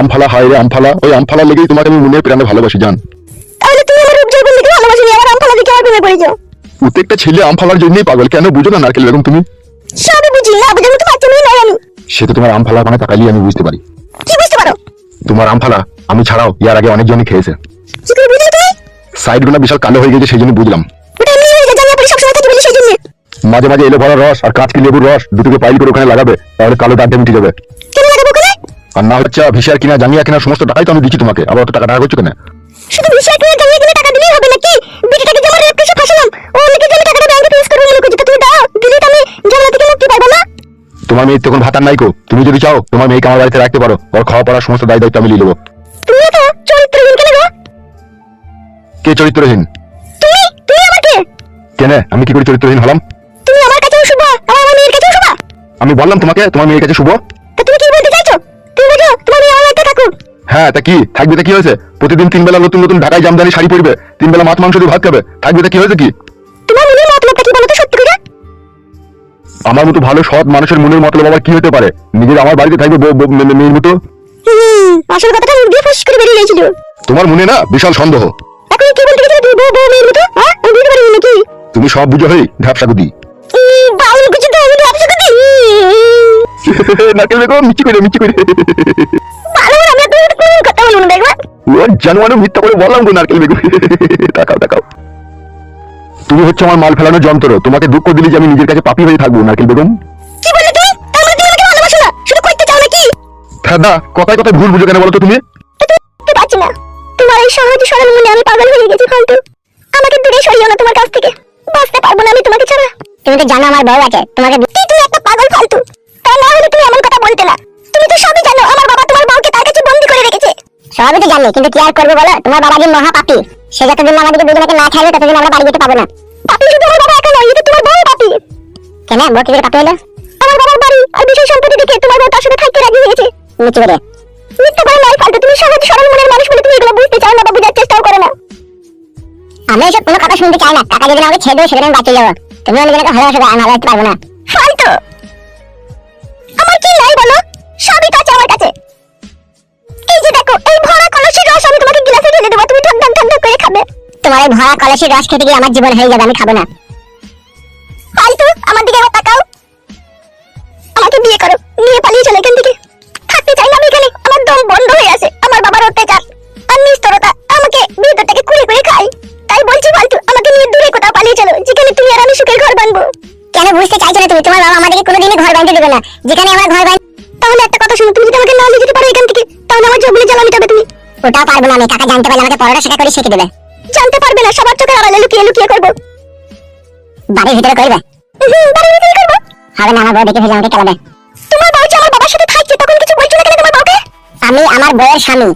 আমফালা হায় রে আমফালা। ওই আমফালা লেগেই তোমাকে আমি মনে প্রাণে ভালোবাসি জান। তাহলে তুমি আমার রূপ যৌবন দেখে ভালোবাসি আবার আমফালা দেখে আমার প্রেমে পড়ে যাও। প্রত্যেকটা ছেলে আমফালার জন্যই পাগল কেন বুঝো না নারকেল বেগম তুমি? সবই বুঝি না বুঝার মতো বাচ্চা মেয়ে নয় আমি। সে তো তোমার আমফালা মানে তাকাইলে আমি বুঝতে পারি। কি বুঝতে পারো? তোমার আমফালা আমি ছাড়াও ইয়ার আগে অনেকজনই খেয়েছে। কি করে বুঝলে তুমি? সাইডগুলো বিশাল কালো হয়ে গেছে সেই জন্য বুঝলাম। ওটা এমনি হয়ে যায় জানি আপনি সবসময় থাকি বলে সেই জন্য মাঝে মাঝে এলো ভরা রস আর কাঁচকি লেবুর রস দুটোকে পাইল করে ওখানে লাগাবে তাহলে কালো দাগটা মিটে যাবে। কেন লাগাবো ওখানে? আর না হচ্ছে ভিসার কিনা জামিয়া কিনা সমস্ত টাকাই তো আমি দিচ্ছি তোমাকে। আবার অত টাকা টাকা করছ কেন? শুধু বিষয় কিনে জানিয়ে কিনে টাকা দিলেই হবে নাকি? বিটিটাকে যে আমার কেসে ফাঁসালাম ও অনেকের জন্য টাকাটা ব্যাংকে ফিস করব মনে করছি তুমি দাও দিলে তো আমি ঝামেলা থেকে মুক্তি পাবো না। তোমার মেয়ে তখন ভাতার নাইকো। তুমি যদি চাও তোমার মেয়েকে আমার বাড়িতে রাখতে পারো। ওর খাওয়া পড়ার সমস্ত দায় দায়িত্ব আমি নিয়ে নেব। তুমি এত চরিত্রহীন কেন গো? কে চরিত্রহীন? তুমি? তুমি আমাকে? কেন? আমি কি করে চরিত্রহীন হলাম? তুমি আমার কাছেও শুভ আর আমার মেয়ের কাছেও শুভ। আমি বললাম তোমাকে তোমার মেয়ের কাছে শুভ। তা তুমি কি বলতে হ্যাঁ তা কি? থাকবে তা কি হয়েছে? প্রতিদিন তিন বেলা নতুন নতুন ঢাকায় জামদানি শাড়ি পরবে তিন বেলা মাছ মাংস দিয়ে ভাত খাবে থাকবে তা কি হয়েছে কি? তোমার মনের মতলবটা কি বলো তো সত্যি করে? আমার মতো ভালো সৎ মানুষের মনের মতলব আবার কি হতে পারে? নিজের আমার বাড়িতে থাকবে মেয়ের মতো? আসল কথাটা মুখ দিয়ে ফুস করে বেরিয়ে গেছিল তোমার মনে না বিশাল সন্দেহ? এখন কি বলতে গেছিলে তুমি বউ বউ মেয়ের মতো? হ্যাঁ আমি বুঝতে পারিনি নাকি? তুমি সব বুঝো হই ঢাপসা গুদি বাউল কিছু তো আমি ব্যবসা করতে নাকেল বেগম মিচি করে মিচি করে। ভালো আমি তোমার কোনো কথা বলব না দেখবা ও জানুয়ানো মিথ্যা করে বললাম তো নারকেল বেগম তাকাও তাকাও তুমি হচ্ছে আমার মাল ফেলানোর যন্ত্র। তোমাকে দুঃখ দিলে যে আমি নিজের কাছে পাপি হয়ে থাকব নারকেল বেগম কি বললে তুমি তার মানে তুমি আমাকে ভালোবাসো না? শুধু করতে চাও নাকি? ফেদা কথায় কথায় ভুল বুঝো কেন বলো তো তুমি? বুঝতে পারছি না। তোমার এই সহজ সরল মনে আমি পাগল হয়ে গেছি ফালতু। আমাকে দূরে সরিও না তোমার কাছ থেকে। বাঁচতে পারব না আমি তোমাকে ছাড়া। তুমি তো জানো আমার বউ আছে। তোমাকে তুমি একটা পাগল ফালতু। তা না হলে তুমি এমন কথা বলতে না। তুমি তো সবই জানো আমার বাবা তোমার বউকে তার কাছে বন্দি করে রেখেছে সবই তো জানি, কিন্তু কি আর করব বলো? তোমার বাবা যে মহা পাপী, সে যতদিন আমাদেরকে দুজনকে না খাইবে ততদিন আমরা বাড়ি যেতে পাবো না। পাপী শুধু আমার বাবা, একা নয় তোমার বউ পাপী। কেন? বউ কি করে পাপী হলো? আমার বাবার বাড়ি আর বিষয় সম্পত্তি দেখে তোমার বউ তার সাথে থাকতে রাজি হয়েছে নিচে করে মিথ্যা করে নয়, ফালতু, তুমি সহজ সরল মনের মানুষ বলে তুমি এগুলো বুঝতে চাও না বা বোঝার চেষ্টাও করো না। আমি এসব কোনো কথা শুনতে চাই না। টাকা যদি আমাকে ছেড়ে দেবে সেখানে আমি বাঁচিয়ে যাব। তুমি অনেকজনকে ভালোবাসো, আমি ভালোবাসতে পারব না। ফালতু! আমার কি নাই বলো? তোমার এই ভরা কলসির রস খেতে গিয়ে আমার জীবন হয়ে যাবে আমি খাব না। ফালতু আমার দিকে একবার তাকাও। আমাকে বিয়ে করো নিয়ে পালিয়ে চলে এখান থেকে। থাকতে চাই না আমি এখানে আমার দম বন্ধ হয়ে আছে আমার বাবার অত্যাচার। আর নিস্তরতা আমাকে ভিতরটাকে কুড়ে কুড়ে খাই। তাই বলছি ফালতু আমাকে নিয়ে দূরে কোথাও পালিয়ে চলো যেখানে তুমি আর আমি সুখের ঘর বানবো কেন বুঝতে চাইছো না তুমি? তোমার বাবা আমাদেরকে কোনোদিনই ঘর বানতে দেবে না। যেখানে আমার ঘর বান তাহলে একটা কথা শুনো তুমি যদি আমাকে না নিয়ে যেতে পারো এখান থেকে তাহলে আমার জবলে জ্বালা মিটাবে তুমি। ওটাও পারব না আমি কাকা জানতে পারলে আমাকে পরোটা শেখা করে শিখে দেবে। জানতে পারবে না, সবার চোখের আড়ালে লুকিয়ে লুকিয়ে করব। বাড়ির ভিতরে করবে বাড়ির ভিতরে করব? হবে না, আমার ফেলে আমাকে তোমার বউ বাবার সাথে তখন কিছু না কেন তোমার বউকে? আমি আমার বউয়ের স্বামী,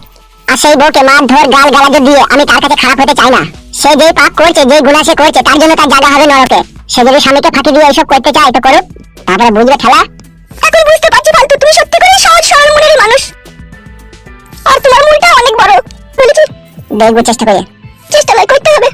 আর সেই বউকে মার ধর গাল গালাজ দিয়ে আমি তার কাছে খারাপ হতে চাই না। সে পাপ সে তার জন্য তার জায়গা হবে নরকে। সে যদি স্বামীকে ফাঁকি দিয়ে এইসব করতে চায়, তো করুক। তারপরে বুঝবে খেলা? এখন বুঝতে পারছি ফালতু, তুমি সত্যি করে সহজ সরল মনের মানুষ। আর তোমার মনটা অনেক বড়, বলেছি। দেখব চেষ্টা করে। চেষ্টা করতে হবে।